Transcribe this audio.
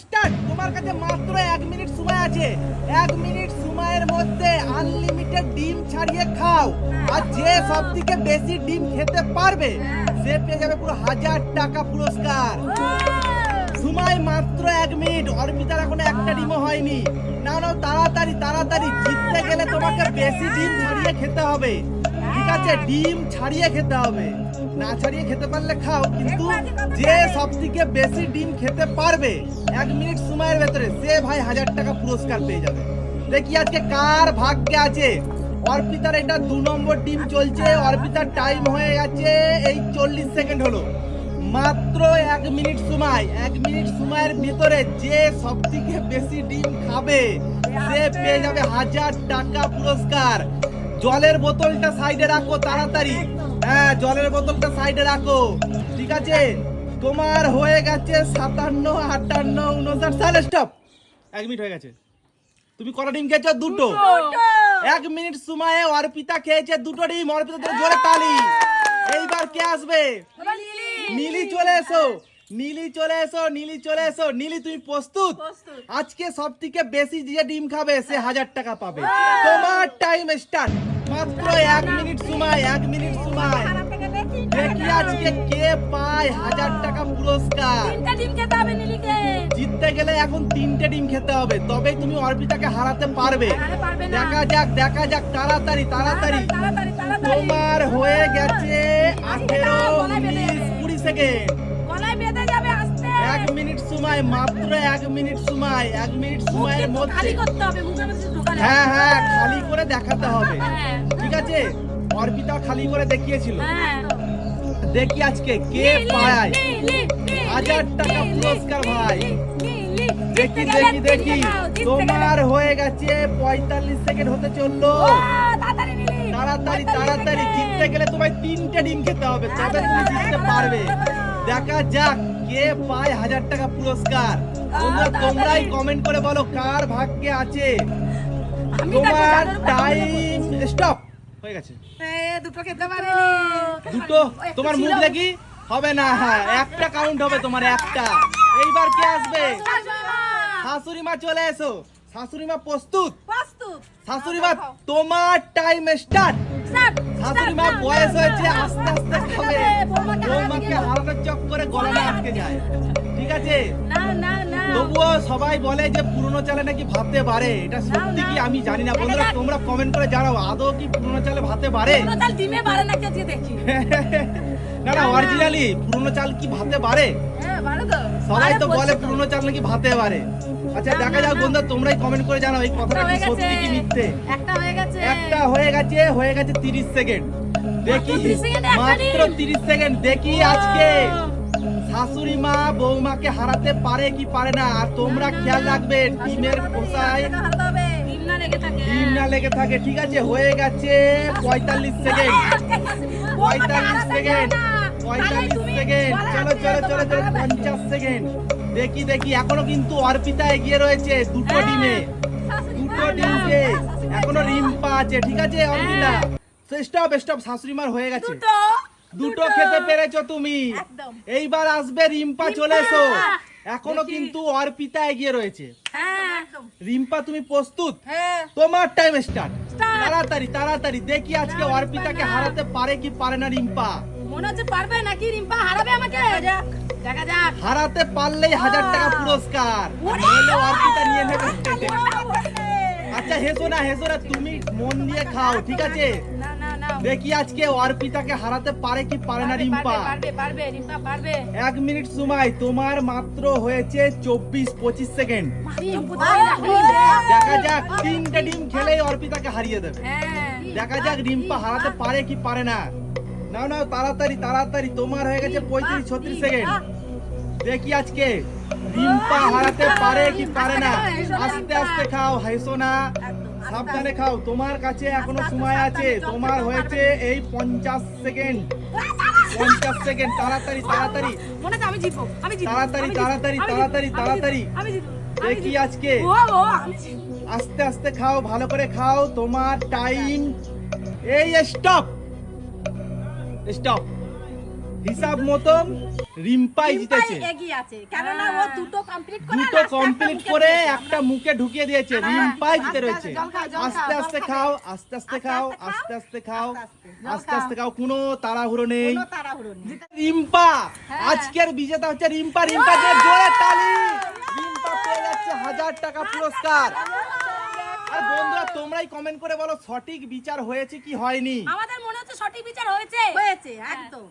Start তোমার কাছে মাত্র এক মিনিট সময় আছে। এক মিনিট সময়ের মধ্যে আনলিমিটেড ডিম ছাড়িয়ে খাও। আর যে সব থেকে বেশি ডিম খেতে পারবে সে পেয়ে যাবে পুরো হাজার টাকা পুরস্কার। সময় মাত্র এক মিনিট অর্পিতার এখনও একটা ডিমও হয়নি। না না তাড়াতাড়ি তাড়াতাড়ি জিততে গেলে তোমাকে বেশি ডিম ছাড়িয়ে খেতে হবে। ঠিক আছে ডিম ছাড়িয়ে খেতে হবে। না ছাড়িয়ে খেতে পারলে খাও কিন্তু যে সব থেকে বেশি ডিম খেতে পারবে এক মিনিট সময়ের ভেতরে সে ভাই হাজার টাকা পুরস্কার পেয়ে যাবে। দেখি আজকে কার ভাগ্যে আছে। অর্পিতার এটা দু নম্বর ডিম চলছে অর্পিতার টাইম হয়ে গেছে এই চল্লিশ সেকেন্ড হলো। মাত্র এক মিনিট সময় এক মিনিট সময়ের ভিতরে যে সব থেকে বেশি ডিম খাবে সে পেয়ে যাবে হাজার টাকা পুরস্কার। জলের বোতলটা সাইডে রাখো তাড়াতাড়ি। হ্যাঁ জলের বোতলটা সাইডে রাখো। ঠিক আছে? তোমার হয়ে গেছে সাতান্ন আটান্ন উনষাট সালে স্টপ এক মিনিট হয়ে গেছে। তুমি কটা ডিম খেয়েছো? দুটো। এক মিনিট সময়ে অর্পিতা খেয়েছে দুটো ডিম। অর্পিতা তোর জোরে তালি। এইবার কে আসবে? নীলি। চলে এসো। নীলি চলে এসো নীলি চলে এসো। নীলি তুমি প্রস্তুত? আজকে সব থেকে বেশি যে ডিম খাবে সে হাজার টাকা পাবে। তোমার টাইম স্টার্ট মাত্র এক মিনিট সময় এক মিনিট সময়। দেখি আজকে কে পায় হাজার টাকা পুরস্কার। জিততে গেলে এখন তিনটে ডিম খেতে হবে তবেই তুমি অর্পিতাকে হারাতে পারবে। দেখা যাক দেখা যাক তাড়াতাড়ি তাড়াতাড়ি। তোমার হয়ে গেছে আঠেরো উনিশ কুড়ি সেকেন্ড। এক মিনিট সময় মাত্র এক মিনিট সময় এক মিনিট সময়ের মধ্যে। হ্যাঁ হ্যাঁ খালি করে দেখাতে হবে। হ্যাঁ। ঠিক আছে? অর্পিতা খালি করে দেখিয়েছিল। দেখি আজকে কে পায়। হাজার টাকা পুরস্কার ভাই। দেখি দেখি দেখি। তোমার হয়ে গেছে পঁয়তাল্লিশ সেকেন্ড হতে চলল। তাড়াতাড়ি তাড়াতাড়ি জিততে গেলে তোমায় তিনটে ডিম খেতে হবে। তবে তুমি জিততে পারবে। দেখা যাক। কে পায় হাজার টাকা পুরস্কার। তোমরা তোমরাই কমেন্ট করে বলো কার ভাগ্যে আছে। তোমার টাইম স্টপ হয়ে গেছে। দুটো খেতে পারিনি। দুটো? তোমার মুখ দেখি? হবে না হ্যাঁ একটা কাউন্ট হবে তোমার একটা। এইবার কে আসবে? শাশুড়ি মা। চলে এসো। শাশুড়ি মা প্রস্তুত। তোমার টাইম স্টার্ট বয়স হয়েছে আস্তে আস্তে খাবে। বৌমাকে হারানোর চক্করে গলাটা আটকে যায়। ঠিক আছে? তবুও সবাই বলে যে পুরনো চালে নাকি ভাতে এটা সত্যি কি আমি জানি না। বন্ধুরা তোমরা কমেন্ট করে জানাও আদৌ কি পুরনো চালে ভাতে ডিমে আজকে দেখি। না না অরিজিনালি পুরনো চাল কি ভাতে বাড়ে? হ্যাঁ সবাই তো বলে। পুরনো চাল নাকি ভাতে বাড়ে। আচ্ছা দেখা যাক বন্ধু তোমরাই কমেন্ট করে জানাও এই কথাটা কি সত্যি কি মিথ্যে। একটা হয়ে গেছে। একটা হয়ে গেছে হয়ে গেছে 30 সেকেন্ড দেখি 30 সেকেন্ডে একটা মাত্র ডিম। 30 সেকেন্ড দেখি আজকে শাশুড়ি মা বৌমাকে হারাতে পারে কি পারে না আর তোমরা খেয়াল রাখবে টিমের খোসায় ডিম না লেগে থাকে। ঠিক আছে হয়ে গেছে পঁয়তাল্লিশ সেকেন্ড পঁয়তাল্লিশ সেকেন্ড পঁয়তাল্লিশ সেকেন্ড চলো চলো চলো চলো পঞ্চাশ সেকেন্ড দেখি দেখি এখনও কিন্তু অর্পিতা এগিয়ে রয়েছে দুটো ডিমে। দুটো ডিমকে এখনও রিম্পা আছে ঠিক আছে অর্পিতা? স্টপ স্টপ শাশুড়ি মার হয়ে গেছে। দুটো খেতে পেরেছ তুমি। এইবার আসবে রিম্পা চলে এসো। এখনও কিন্তু অর্পিতা এগিয়ে রয়েছে। হ্যাঁ রিম্পা তুমি প্রস্তুত? হ্যাঁ। তোমার টাইম স্টার্ট তাড়াতাড়ি তাড়াতাড়ি দেখি আজকে অর্পিতাকে হারাতে পারে কি পারে না রিম্পা। মনে হচ্ছে পারবে নাকি রিম্পা? হারাবে আমাকে? হারাতে পারলেই হাজার টাকা পুরস্কার। নইলে অর্পিতা নিয়ে নেবে আচ্ছা হেসো না হেসো না তুমি মন দিয়ে খাও ঠিক আছে? না না না। দেখি আজকে অর্পিতাকে হারাতে পারে কি পারে না রিম্পা। পারবে পারবে রিম্পা পারবে। এক মিনিট সময় তোমার মাত্র হয়েছে চব্বিশ পঁচিশ সেকেন্ড। দেখা যাক তিনটে ডিম খেলেই অর্পিতাকে হারিয়ে দেবে। হ্যাঁ। দেখা যাক রিম্পা হারাতে পারে কি পারে না। নাও নাও তাড়াতাড়ি তাড়াতাড়ি তোমার হয়ে গেছে পঁয়ত্রিশ ছত্রিশ সেকেন্ড। দেখি আজকে রিম্পা হারাতে পারে কি পারে না? আস্তে আস্তে খাও হাইসো না। সাবধানে খাও। তোমার কাছে এখনও সময় আছে। তোমার হয়েছে এই পঞ্চাশ সেকেন্ড। পঞ্চাশ সেকেন্ড। তাড়াতাড়ি তাড়াতাড়ি। মনে আমি জিতবো। আমি তাড়াতাড়ি, তাড়াতাড়ি, তাড়াতাড়ি, তাড়াতাড়ি। দেখি আজকে। আস্তে আস্তে খাও ভালো করে খাও। তোমার টাইম। এই স্টপ স্টপ হিসাব মতন রিম্পাই জিতেছে। ও দুটো কমপ্লিট করে একটা মুখে করে দিয়েছে। একটা মুখে ঢুকিয়ে দিয়েছে রিম্পাই জিতে রয়েছে। আস্তে আস্তে খাও আস্তে আস্তে খাও আস্তে আস্তে খাও আস্তে আস্তে খাও। কোনো তাড়াহুড়ো নেই। কোনো তাড়াহুড়ো নেই। রিম্পা। আজকের বিজেতা হচ্ছে রিম্পা। রিম্পাকে জোরে তালি। রিম্পা পেয়ে যাচ্ছে হাজার টাকা পুরস্কার। আর বন্ধুরা তোমরাই কমেন্ট করে বলো সঠিক বিচার হয়েছে কি হয়নি? আমাদের মনে হচ্ছে সঠিক বিচার হয়েছে। হয়েছে একদম।